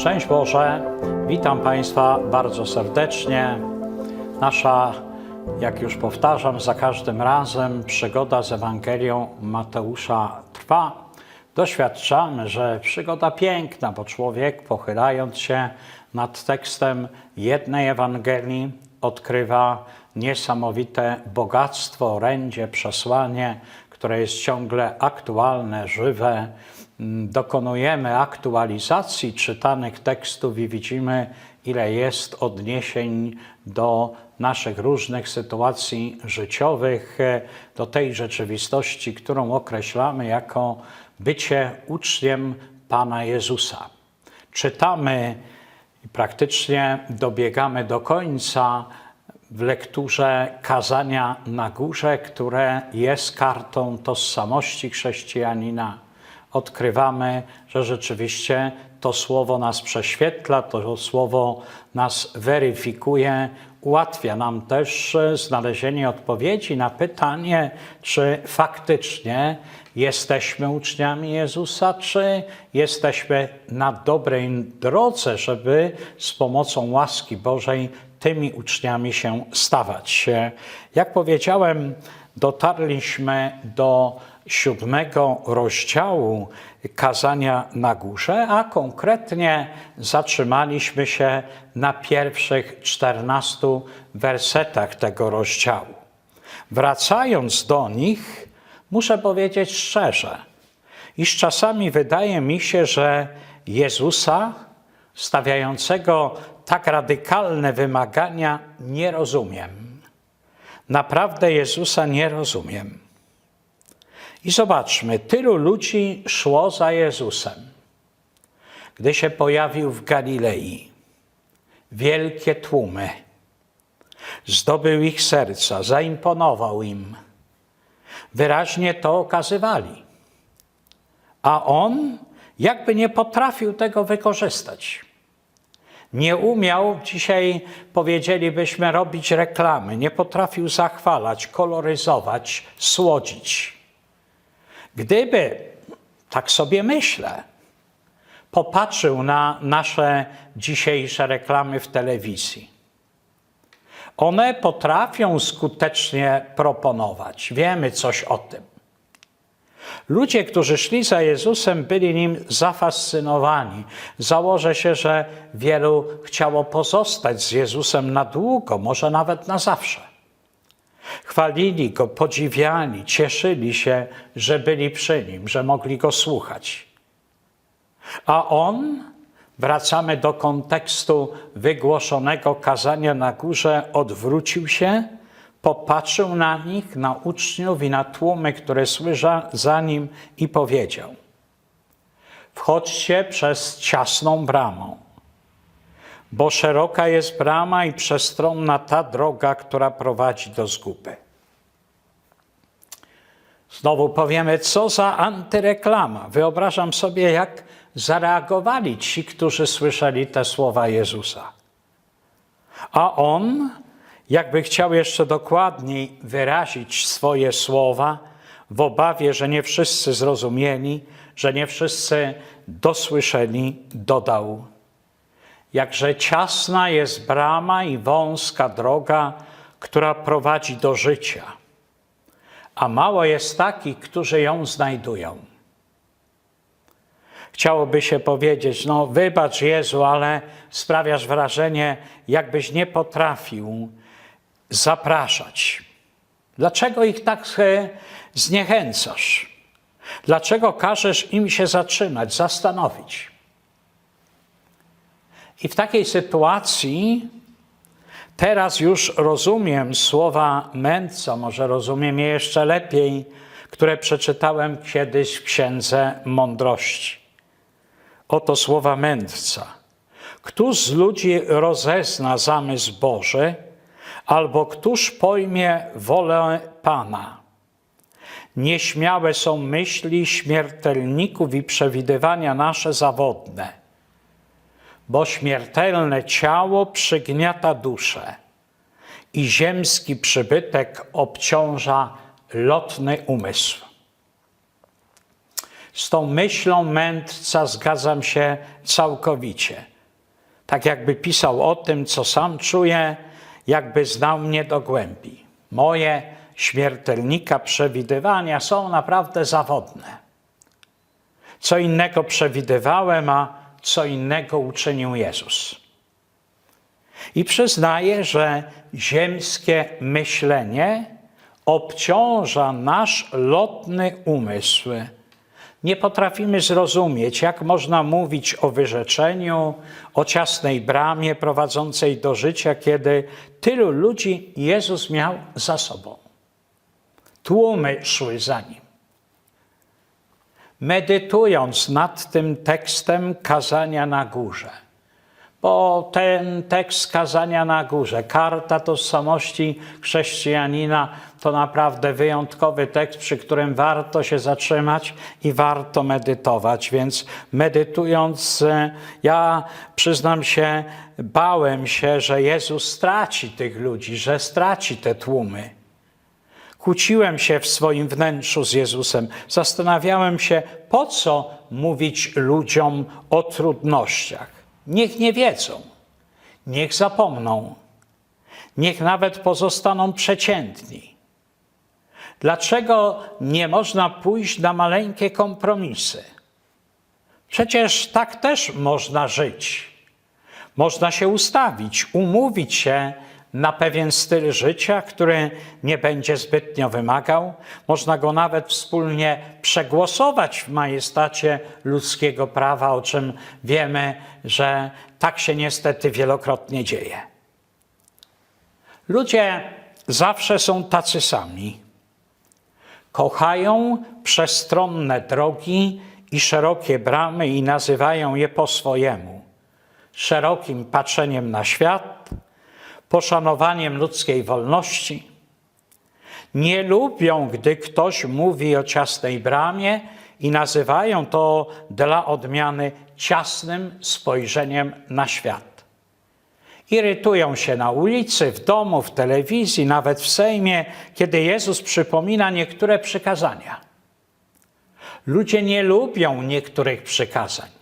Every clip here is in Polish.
Szczęść Boże, witam Państwa bardzo serdecznie. Nasza, jak już powtarzam, za każdym razem przygoda z Ewangelią Mateusza trwa. Doświadczamy, że przygoda piękna, bo człowiek pochylając się nad tekstem jednej Ewangelii odkrywa niesamowite bogactwo, orędzie, przesłanie, które jest ciągle aktualne, żywe. Dokonujemy aktualizacji czytanych tekstów i widzimy, ile jest odniesień do naszych różnych sytuacji życiowych, e, do tej rzeczywistości, którą określamy jako bycie uczniem Pana Jezusa. Czytamy i praktycznie dobiegamy do końca w lekturze kazania na górze, które jest kartą tożsamości chrześcijanina. Odkrywamy, że rzeczywiście to słowo nas prześwietla, to słowo nas weryfikuje, ułatwia nam też znalezienie odpowiedzi na pytanie, czy faktycznie jesteśmy uczniami Jezusa, czy jesteśmy na dobrej drodze, żeby z pomocą łaski Bożej tymi uczniami się stawać. Jak powiedziałem, dotarliśmy do siódmego rozdziału kazania na górze, a konkretnie zatrzymaliśmy się na pierwszych czternastu wersetach tego rozdziału. Wracając do nich, muszę powiedzieć szczerze, iż czasami wydaje mi się, że Jezusa stawiającego tak radykalne wymagania nie rozumiem. Naprawdę Jezusa nie rozumiem. I zobaczmy, tylu ludzi szło za Jezusem, gdy się pojawił w Galilei. Wielkie tłumy. Zdobył ich serca, zaimponował im. Wyraźnie to okazywali. A on jakby nie potrafił tego wykorzystać. Nie umiał, dzisiaj powiedzielibyśmy, robić reklamy, nie potrafił zachwalać, koloryzować, słodzić. Gdyby, tak sobie myślę, popatrzył na nasze dzisiejsze reklamy w telewizji, one potrafią skutecznie proponować. Wiemy coś o tym. Ludzie, którzy szli za Jezusem, byli nim zafascynowani. Założę się, że wielu chciało pozostać z Jezusem na długo, może nawet na zawsze. Chwalili go, podziwiali, cieszyli się, że byli przy nim, że mogli go słuchać. A on, wracamy do kontekstu wygłoszonego kazania na górze, odwrócił się popatrzył na nich, na uczniów i na tłumy, które szły za nim i powiedział: Wchodźcie przez ciasną bramą, bo szeroka jest brama i przestronna ta droga, która prowadzi do zguby. Znowu powiemy, co za antyreklama. Wyobrażam sobie, jak zareagowali ci, którzy słyszeli te słowa Jezusa. A on jakby chciał jeszcze dokładniej wyrazić swoje słowa, w obawie, że nie wszyscy zrozumieli, że nie wszyscy dosłyszeli, dodał: Jakże ciasna jest brama i wąska droga, która prowadzi do życia, a mało jest takich, którzy ją znajdują. Chciałoby się powiedzieć, no wybacz Jezu, ale sprawiasz wrażenie, jakbyś nie potrafił zapraszać. Dlaczego ich tak zniechęcasz? Dlaczego każesz im się zatrzymać, zastanowić? I w takiej sytuacji teraz już rozumiem słowa mędrca, może rozumiem je jeszcze lepiej, które przeczytałem kiedyś w Księdze Mądrości. Oto słowa mędrca. Któż z ludzi rozezna zamysł Boży, albo któż pojmie wolę Pana? Nieśmiałe są myśli śmiertelników i przewidywania nasze zawodne, bo śmiertelne ciało przygniata duszę i ziemski przybytek obciąża lotny umysł. Z tą myślą mędrca zgadzam się całkowicie. Tak jakby pisał o tym, co sam czuje, jakby znał mnie do głębi. Moje śmiertelnika przewidywania są naprawdę zawodne. Co innego przewidywałem, a co innego uczynił Jezus. I przyznaję, że ziemskie myślenie obciąża nasz lotny umysł. Nie potrafimy zrozumieć, jak można mówić o wyrzeczeniu, o ciasnej bramie prowadzącej do życia, kiedy tylu ludzi Jezus miał za sobą. Tłumy szły za nim. Medytując nad tym tekstem kazania na górze, bo ten tekst kazania na górze, karta tożsamości chrześcijanina, to naprawdę wyjątkowy tekst, przy którym warto się zatrzymać i warto medytować. Więc medytując, e, ja przyznam się, bałem się, że Jezus straci tych ludzi, że straci te tłumy. Kłóciłem się w swoim wnętrzu z Jezusem. Zastanawiałem się, po co mówić ludziom o trudnościach. Niech nie wiedzą, niech zapomną, niech nawet pozostaną przeciętni. Dlaczego nie można pójść na maleńkie kompromisy? Przecież tak też można żyć. Można się ustawić, umówić się na pewien styl życia, który nie będzie zbytnio wymagał. Można go nawet wspólnie przegłosować w majestacie ludzkiego prawa, o czym wiemy, że tak się niestety wielokrotnie dzieje. Ludzie zawsze są tacy sami. Kochają przestronne drogi i szerokie bramy i nazywają je po swojemu. Szerokim patrzeniem na świat, poszanowaniem ludzkiej wolności. Nie lubią, gdy ktoś mówi o ciasnej bramie i nazywają to dla odmiany ciasnym spojrzeniem na świat. Irytują się na ulicy, w domu, w telewizji, nawet w Sejmie, kiedy Jezus przypomina niektóre przykazania. Ludzie nie lubią niektórych przykazań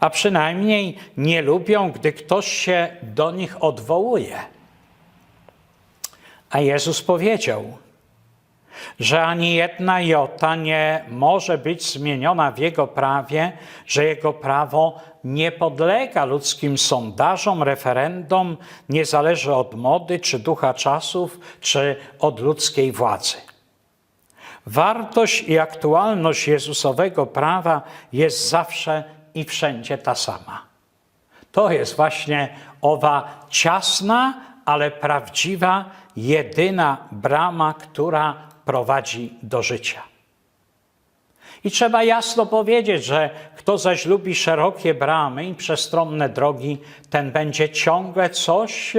a przynajmniej nie lubią, gdy ktoś się do nich odwołuje. A Jezus powiedział, że ani jedna jota nie może być zmieniona w Jego prawie, że Jego prawo nie podlega ludzkim sondażom, referendum, nie zależy od mody, czy ducha czasów, czy od ludzkiej władzy. Wartość i aktualność Jezusowego prawa jest zawsze i wszędzie ta sama. To jest właśnie owa ciasna, ale prawdziwa, jedyna brama, która prowadzi do życia. I trzeba jasno powiedzieć, że kto zaś lubi szerokie bramy i przestronne drogi, ten będzie ciągle coś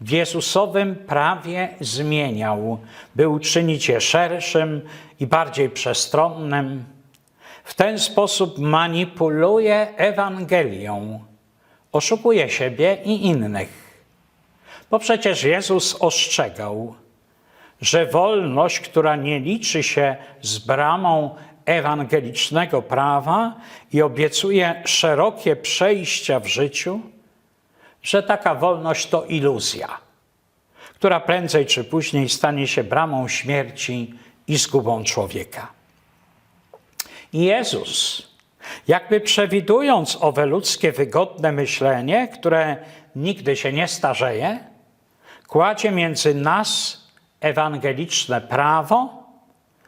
w Jezusowym prawie zmieniał, by uczynić je szerszym i bardziej przestronnym w ten sposób manipuluje Ewangelią, oszukuje siebie i innych. Bo przecież Jezus ostrzegał, że wolność, która nie liczy się z bramą ewangelicznego prawa i obiecuje szerokie przejścia w życiu, że taka wolność to iluzja, która prędzej czy później stanie się bramą śmierci i zgubą człowieka. Jezus, jakby przewidując owe ludzkie wygodne myślenie, które nigdy się nie starzeje, kładzie między nas ewangeliczne prawo,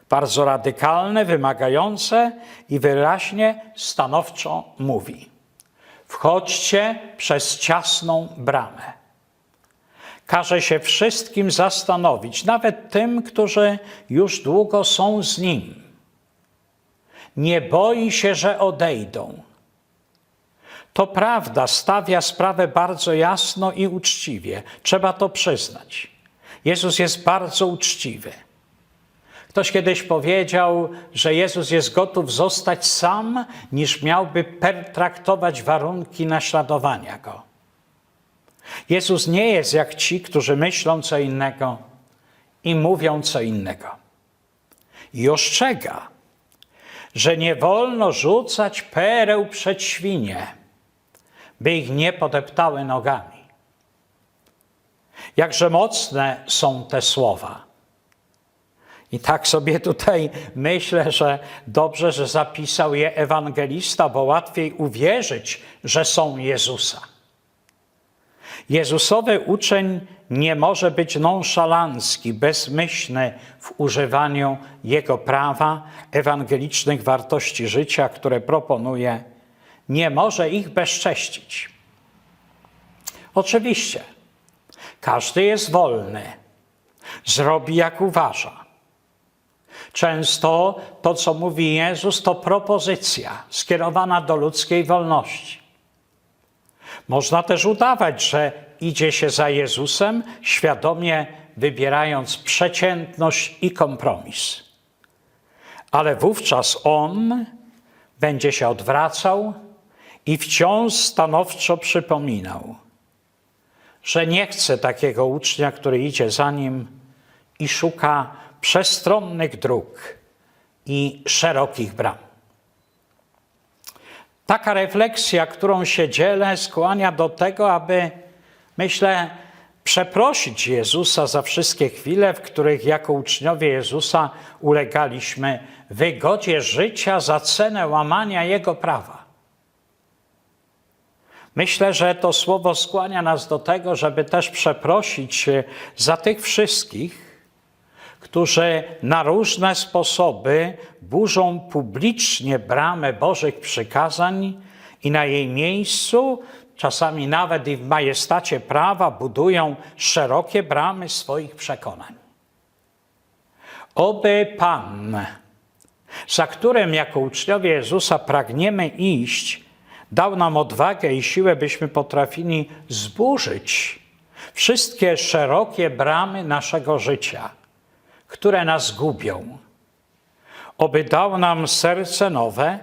bardzo radykalne, wymagające i wyraźnie, stanowczo mówi: Wchodźcie przez ciasną bramę. Każe się wszystkim zastanowić, nawet tym, którzy już długo są z nim nie boi się, że odejdą. To prawda, stawia sprawę bardzo jasno i uczciwie. Trzeba to przyznać. Jezus jest bardzo uczciwy. Ktoś kiedyś powiedział, że Jezus jest gotów zostać sam, niż miałby pertraktować warunki naśladowania go. Jezus nie jest jak ci, którzy myślą co innego i mówią co innego. I ostrzega, że nie wolno rzucać pereł przed świnie, by ich nie podeptały nogami. Jakże mocne są te słowa. I tak sobie tutaj myślę, że dobrze, że zapisał je ewangelista, bo łatwiej uwierzyć, że są Jezusa. Jezusowy uczeń nie może być nonszalancki, bezmyślny w używaniu jego prawa, ewangelicznych wartości życia, które proponuje. Nie może ich bezcześcić. Oczywiście, każdy jest wolny, zrobi jak uważa. Często to, co mówi Jezus, to propozycja skierowana do ludzkiej wolności. Można też udawać, że idzie się za Jezusem, świadomie wybierając przeciętność i kompromis. Ale wówczas On będzie się odwracał i wciąż stanowczo przypominał, że nie chce takiego ucznia, który idzie za nim i szuka przestronnych dróg i szerokich bram. Taka refleksja, którą się dzielę, skłania do tego, aby, myślę, przeprosić Jezusa za wszystkie chwile, w których jako uczniowie Jezusa ulegaliśmy wygodzie życia za cenę łamania Jego prawa. Myślę, że to słowo skłania nas do tego, żeby też przeprosić za tych wszystkich, którzy na różne sposoby burzą publicznie bramę Bożych przykazań i na jej miejscu, czasami nawet i w majestacie prawa, budują szerokie bramy swoich przekonań. Oby Pan, za którym jako uczniowie Jezusa pragniemy iść, dał nam odwagę i siłę, byśmy potrafili zburzyć wszystkie szerokie bramy naszego życia – które nas gubią. Oby dał nam serce nowe,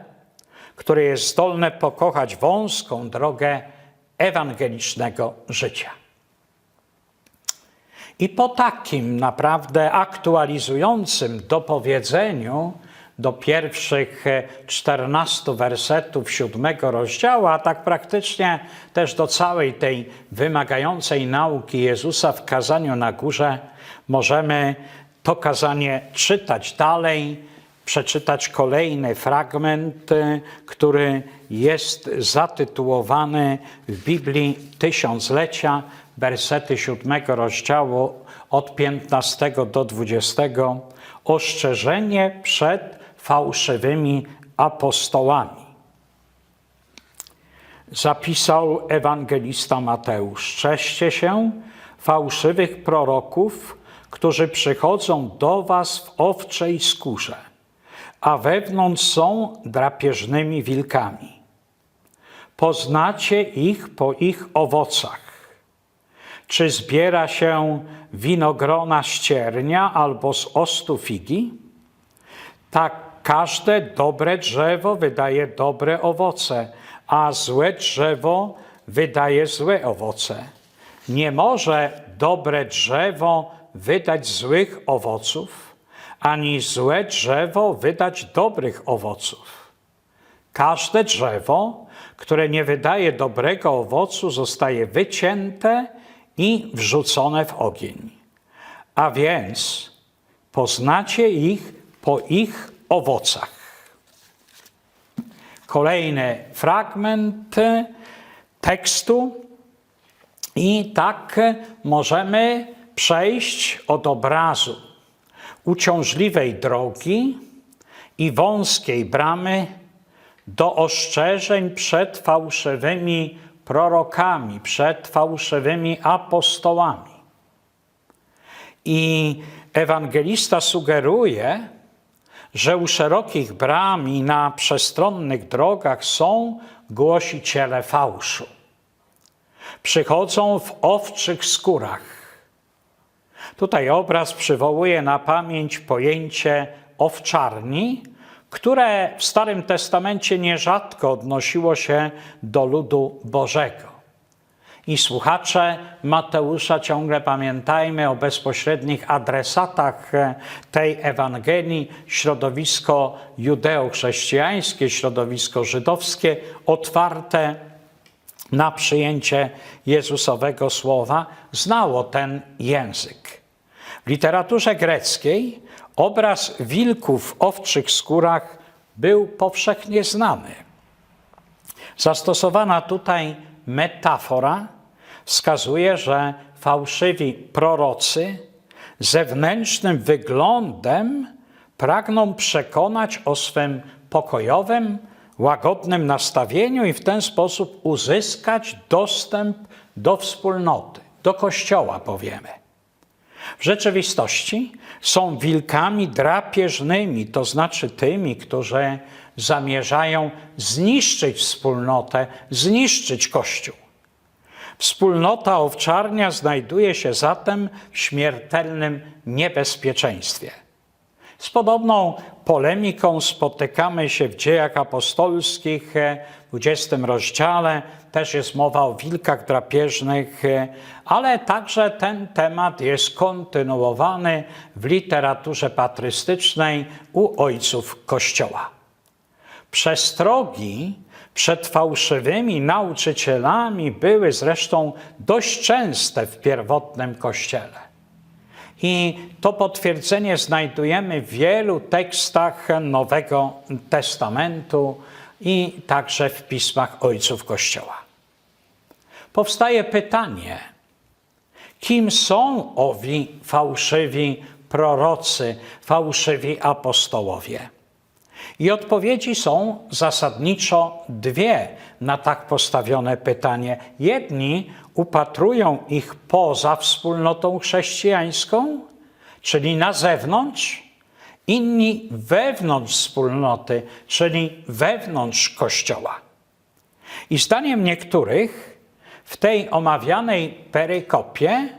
które jest zdolne pokochać wąską drogę ewangelicznego życia. I po takim naprawdę aktualizującym dopowiedzeniu do pierwszych czternastu wersetów siódmego rozdziału, a tak praktycznie też do całej tej wymagającej nauki Jezusa w kazaniu na górze, możemy to kazanie czytać dalej, przeczytać kolejny fragment, który jest zatytułowany w Biblii Tysiąclecia, wersety siódmego rozdziału od 15 do 20. Ostrzeżenie przed fałszywymi apostołami. Zapisał ewangelista Mateusz. Czeście się fałszywych proroków, którzy przychodzą do was w owczej skórze, a wewnątrz są drapieżnymi wilkami. Poznacie ich po ich owocach. Czy zbiera się winogrona ściernia albo z ostu figi? Tak każde dobre drzewo wydaje dobre owoce, a złe drzewo wydaje złe owoce. Nie może dobre drzewo wydać złych owoców, ani złe drzewo wydać dobrych owoców. Każde drzewo, które nie wydaje dobrego owocu, zostaje wycięte i wrzucone w ogień. A więc poznacie ich po ich owocach. Kolejny fragment tekstu, i tak możemy przejść od obrazu uciążliwej drogi i wąskiej bramy do ostrzeżeń przed fałszywymi prorokami, przed fałszywymi apostołami. I ewangelista sugeruje, że u szerokich bram i na przestronnych drogach są głosiciele fałszu. Przychodzą w owczych skórach Tutaj obraz przywołuje na pamięć pojęcie owczarni, które w Starym Testamencie nierzadko odnosiło się do ludu Bożego. I słuchacze Mateusza ciągle pamiętajmy o bezpośrednich adresatach e, tej Ewangelii, środowisko judeo-chrześcijańskie, środowisko żydowskie, otwarte na przyjęcie Jezusowego słowa, znało ten język. W literaturze greckiej obraz wilków w owczych skórach był powszechnie znany. Zastosowana tutaj metafora wskazuje, że fałszywi prorocy zewnętrznym wyglądem pragną przekonać o swym pokojowym, łagodnym nastawieniu i w ten sposób uzyskać dostęp do wspólnoty, do kościoła, powiemy. W rzeczywistości są wilkami drapieżnymi, to znaczy tymi, którzy zamierzają zniszczyć wspólnotę, zniszczyć Kościół. Wspólnota owczarnia znajduje się zatem w śmiertelnym niebezpieczeństwie. Z podobną polemiką spotykamy się w dziejach apostolskich w 20 rozdziale. Też jest mowa o wilkach drapieżnych, ale także ten temat jest kontynuowany w literaturze patrystycznej u ojców Kościoła. Przestrogi przed fałszywymi nauczycielami były zresztą dość częste w pierwotnym Kościele. I to potwierdzenie znajdujemy w wielu tekstach Nowego Testamentu i także w pismach ojców Kościoła. Powstaje pytanie, kim są owi fałszywi prorocy, fałszywi apostołowie? I odpowiedzi są zasadniczo dwie na tak postawione pytanie. Jedni upatrują ich poza wspólnotą chrześcijańską, czyli na zewnątrz, inni wewnątrz wspólnoty, czyli wewnątrz Kościoła. I zdaniem niektórych w tej omawianej perykopie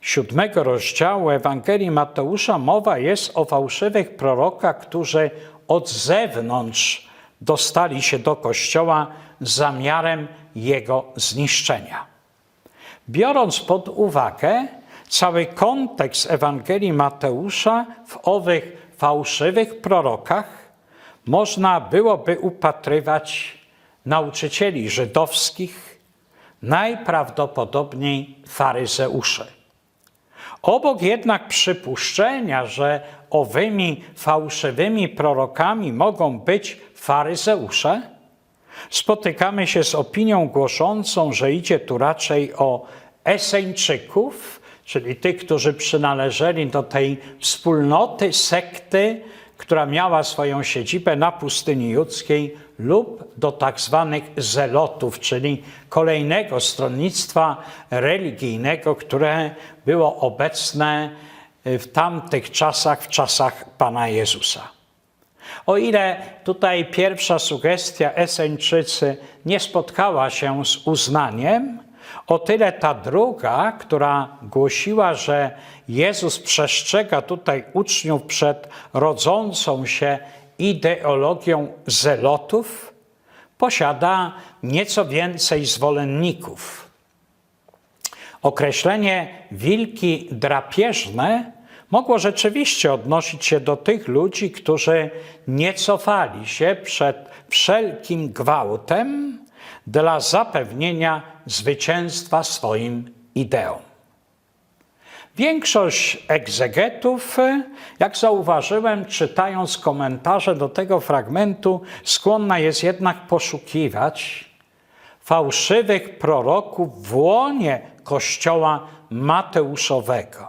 siódmego rozdziału Ewangelii Mateusza mowa jest o fałszywych prorokach, którzy od zewnątrz dostali się do Kościoła z zamiarem jego zniszczenia. Biorąc pod uwagę cały kontekst Ewangelii Mateusza w owych fałszywych prorokach, można byłoby upatrywać nauczycieli żydowskich, najprawdopodobniej faryzeuszy. Obok jednak przypuszczenia, że owymi fałszywymi prorokami mogą być faryzeusze, spotykamy się z opinią głoszącą, że idzie tu raczej o Eseńczyków, czyli tych, którzy przynależeli do tej wspólnoty, sekty, która miała swoją siedzibę na pustyni judzkiej lub do tak zwanych zelotów, czyli kolejnego stronnictwa religijnego, które było obecne w tamtych czasach, w czasach Pana Jezusa. O ile tutaj pierwsza sugestia Eseńczycy nie spotkała się z uznaniem, o tyle ta druga, która głosiła, że Jezus przestrzega tutaj uczniów przed rodzącą się ideologią zelotów, posiada nieco więcej zwolenników. Określenie wilki drapieżne mogło rzeczywiście odnosić się do tych ludzi, którzy nie cofali się przed wszelkim gwałtem dla zapewnienia zwycięstwa swoim ideom. Większość egzegetów, jak zauważyłem, czytając komentarze do tego fragmentu, skłonna jest jednak poszukiwać fałszywych proroków w łonie Kościoła Mateuszowego.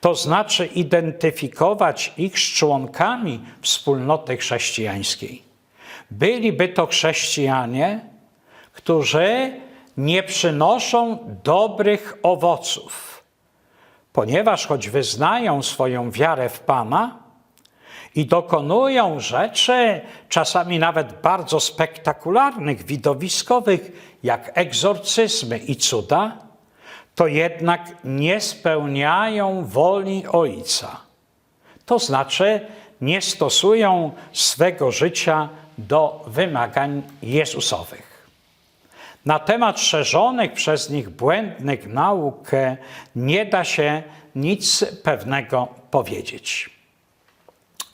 To znaczy identyfikować ich z członkami wspólnoty chrześcijańskiej. Byliby to chrześcijanie, którzy nie przynoszą dobrych owoców, ponieważ choć wyznają swoją wiarę w Pana i dokonują rzeczy, czasami nawet bardzo spektakularnych, widowiskowych, jak egzorcyzmy i cuda, to jednak nie spełniają woli Ojca. To znaczy, nie stosują swego życia do wymagań Jezusowych. Na temat szerzonych przez nich błędnych nauk nie da się nic pewnego powiedzieć.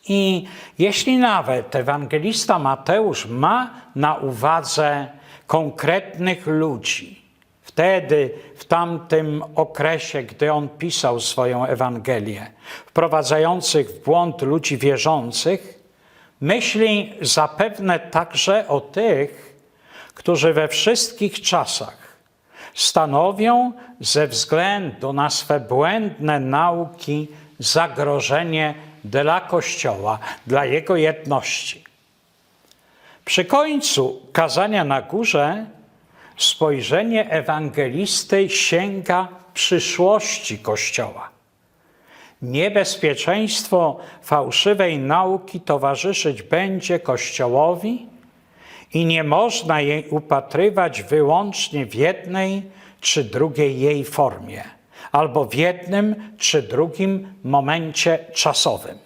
I jeśli nawet ewangelista Mateusz ma na uwadze konkretnych ludzi, wtedy, w tamtym okresie, gdy on pisał swoją Ewangelię, wprowadzających w błąd ludzi wierzących, myśli zapewne także o tych, którzy we wszystkich czasach stanowią ze względu na swe błędne nauki zagrożenie dla Kościoła, dla jego jedności. Przy końcu kazania na górze spojrzenie ewangelisty sięga przyszłości Kościoła. Niebezpieczeństwo fałszywej nauki towarzyszyć będzie Kościołowi i nie można jej upatrywać wyłącznie w jednej czy drugiej jej formie, albo w jednym czy drugim momencie czasowym.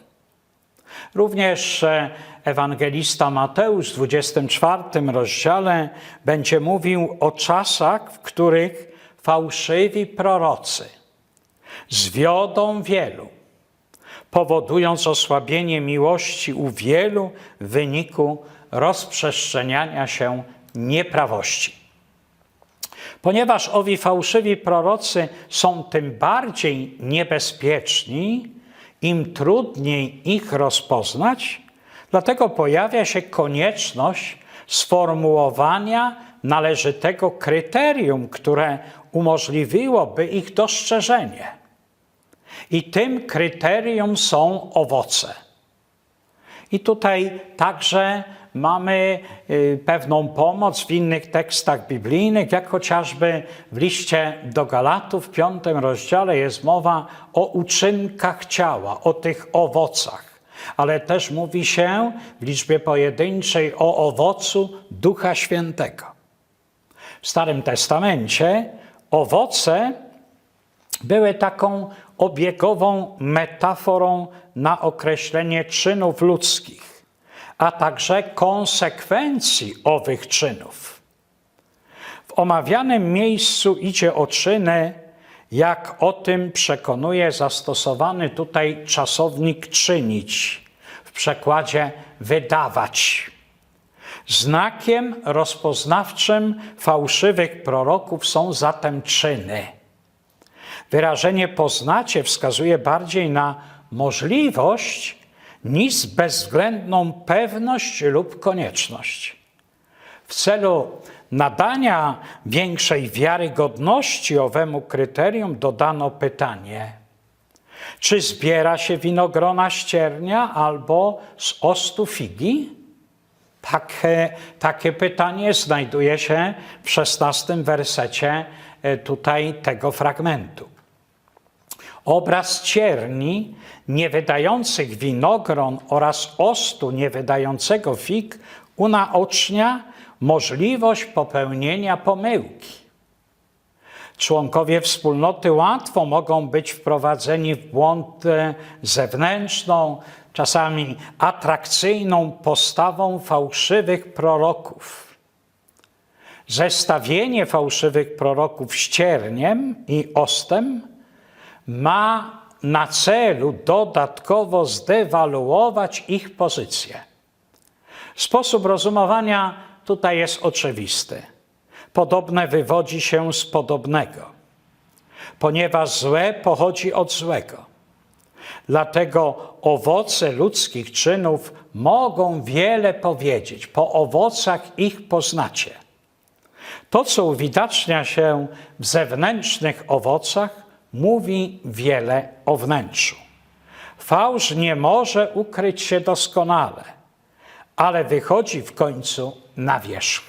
Również e, ewangelista Mateusz w 24 rozdziale będzie mówił o czasach, w których fałszywi prorocy zwiodą wielu, powodując osłabienie miłości u wielu w wyniku rozprzestrzeniania się nieprawości. Ponieważ owi fałszywi prorocy są tym bardziej niebezpieczni, im trudniej ich rozpoznać, dlatego pojawia się konieczność sformułowania należytego kryterium, które umożliwiłoby ich dostrzeżenie. I tym kryterium są owoce. I tutaj także mamy y, pewną pomoc w innych tekstach biblijnych, jak chociażby w liście do Galatów w piątym rozdziale jest mowa o uczynkach ciała, o tych owocach. Ale też mówi się w liczbie pojedynczej o owocu Ducha Świętego. W Starym Testamencie owoce były taką obiegową metaforą na określenie czynów ludzkich a także konsekwencji owych czynów. W omawianym miejscu idzie o czyny, jak o tym przekonuje zastosowany tutaj czasownik czynić, w przekładzie wydawać. Znakiem rozpoznawczym fałszywych proroków są zatem czyny. Wyrażenie poznacie wskazuje bardziej na możliwość niż bezwzględną pewność lub konieczność. W celu nadania większej wiarygodności owemu kryterium dodano pytanie, czy zbiera się winogrona ściernia albo z ostu figi? Takie, takie pytanie znajduje się w szesnastym wersecie e, tutaj tego fragmentu. Obraz cierni niewydających winogron oraz ostu niewydającego fig unaocznia możliwość popełnienia pomyłki. Członkowie wspólnoty łatwo mogą być wprowadzeni w błąd e, zewnętrzną, czasami atrakcyjną postawą fałszywych proroków. Zestawienie fałszywych proroków z cierniem i ostem ma na celu dodatkowo zdewaluować ich pozycję. Sposób rozumowania tutaj jest oczywisty. Podobne wywodzi się z podobnego, ponieważ złe pochodzi od złego. Dlatego owoce ludzkich czynów mogą wiele powiedzieć. Po owocach ich poznacie. To, co uwidacznia się w zewnętrznych owocach, mówi wiele o wnętrzu. Fałsz nie może ukryć się doskonale, ale wychodzi w końcu na wierzch.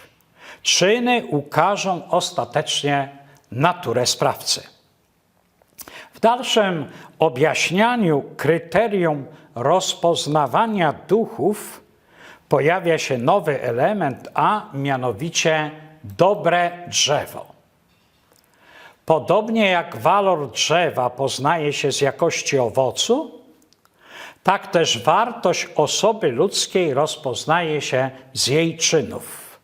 Czyny ukażą ostatecznie naturę sprawcy. W dalszym objaśnianiu kryterium rozpoznawania duchów pojawia się nowy element, a mianowicie dobre drzewo. Podobnie jak walor drzewa poznaje się z jakości owocu, tak też wartość osoby ludzkiej rozpoznaje się z jej czynów.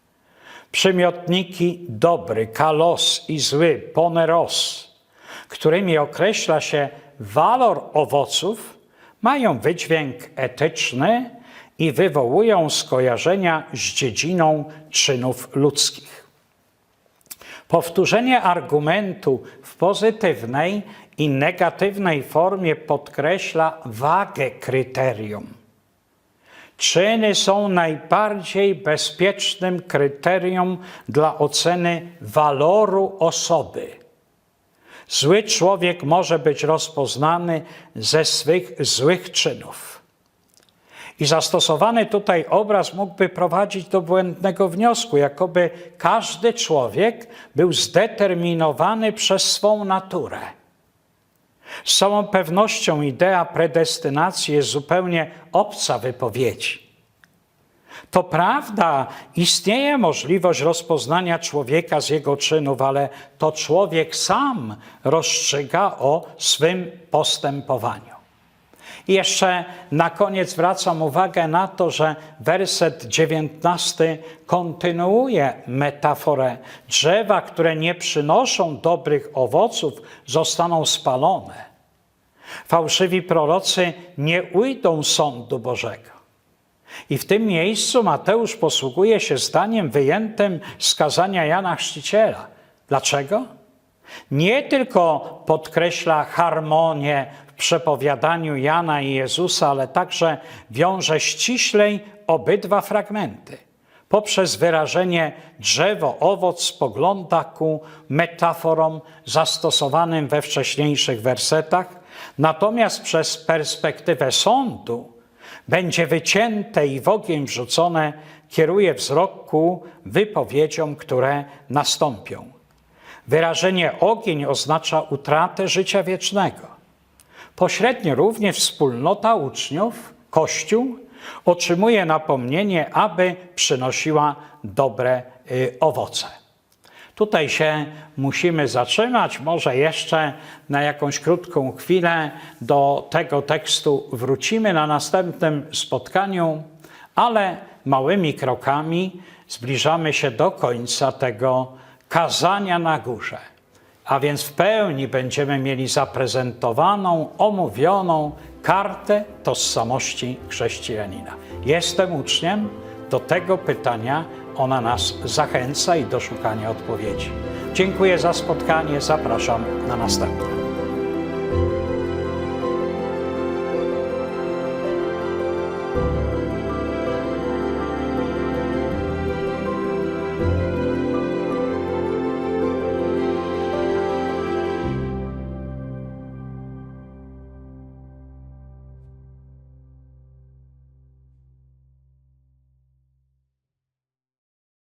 Przymiotniki dobry, kalos i zły, poneros, którymi określa się walor owoców, mają wydźwięk etyczny i wywołują skojarzenia z dziedziną czynów ludzkich. Powtórzenie argumentu w pozytywnej i negatywnej formie podkreśla wagę kryterium. Czyny są najbardziej bezpiecznym kryterium dla oceny waloru osoby. Zły człowiek może być rozpoznany ze swych złych czynów. I zastosowany tutaj obraz mógłby prowadzić do błędnego wniosku, jakoby każdy człowiek był zdeterminowany przez swą naturę. Z całą pewnością idea predestynacji jest zupełnie obca wypowiedzi. To prawda, istnieje możliwość rozpoznania człowieka z jego czynów, ale to człowiek sam rozstrzyga o swym postępowaniu. I jeszcze na koniec zwracam uwagę na to, że werset 19 kontynuuje metaforę. Drzewa, które nie przynoszą dobrych owoców, zostaną spalone. Fałszywi prorocy nie ujdą sądu Bożego. I w tym miejscu Mateusz posługuje się zdaniem wyjętym z kazania Jana Chrzciciela. Dlaczego? Nie tylko podkreśla harmonię przepowiadaniu Jana i Jezusa, ale także wiąże ściślej obydwa fragmenty. Poprzez wyrażenie drzewo, owoc spogląda ku metaforom zastosowanym we wcześniejszych wersetach, natomiast przez perspektywę sądu będzie wycięte i w ogień wrzucone, kieruje wzrok ku wypowiedziom, które nastąpią. Wyrażenie ogień oznacza utratę życia wiecznego. Pośrednio również wspólnota uczniów, Kościół, otrzymuje napomnienie, aby przynosiła dobre y, owoce. Tutaj się musimy zatrzymać, może jeszcze na jakąś krótką chwilę do tego tekstu wrócimy na następnym spotkaniu, ale małymi krokami zbliżamy się do końca tego kazania na górze. A więc w pełni będziemy mieli zaprezentowaną, omówioną kartę tożsamości chrześcijanina. Jestem uczniem, do tego pytania ona nas zachęca i do szukania odpowiedzi. Dziękuję za spotkanie, zapraszam na następne.